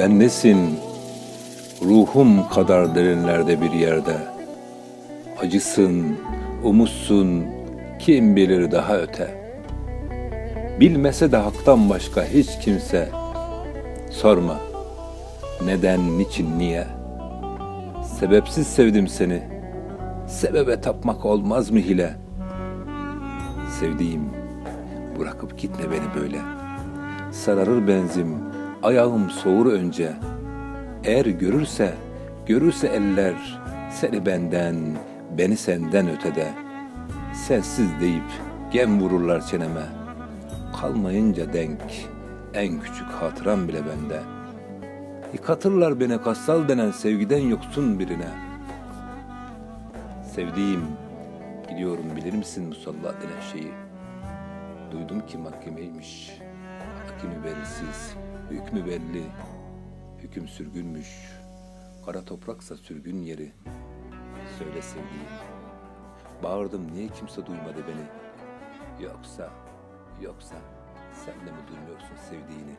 Bendesin, ruhum kadar derinlerde bir yerde. Acısın, umutsun, kim bilir daha öte. Bilmese de haktan başka hiç kimse. Sorma, neden, niçin, niye? Sebepsiz sevdim seni. Sebebe tapmak olmaz mı hile? Sevdiğim, bırakıp gitme beni böyle. Sararır benzim, ayağım soğur önce. Eğer görürse, görürse eller seni benden, beni senden ötede. Sensiz deyip gem vururlar çeneme. Kalmayınca denk, en küçük hatıram bile bende. Yıkatırlar beni kassal denen sevgiden yoksun birine. Sevdiğim, biliyorum bilir misin musalla denen şeyi? Duydum ki mahkemeymiş. Hakimi belirsiz, hükmü belli. Hüküm sürgünmüş. Kara topraksa sürgün yeri. Söyle sevdiğim. Bağırdım niye kimse duymadı beni? Yoksa, yoksa sen de mi duymuyorsun sevdiğini?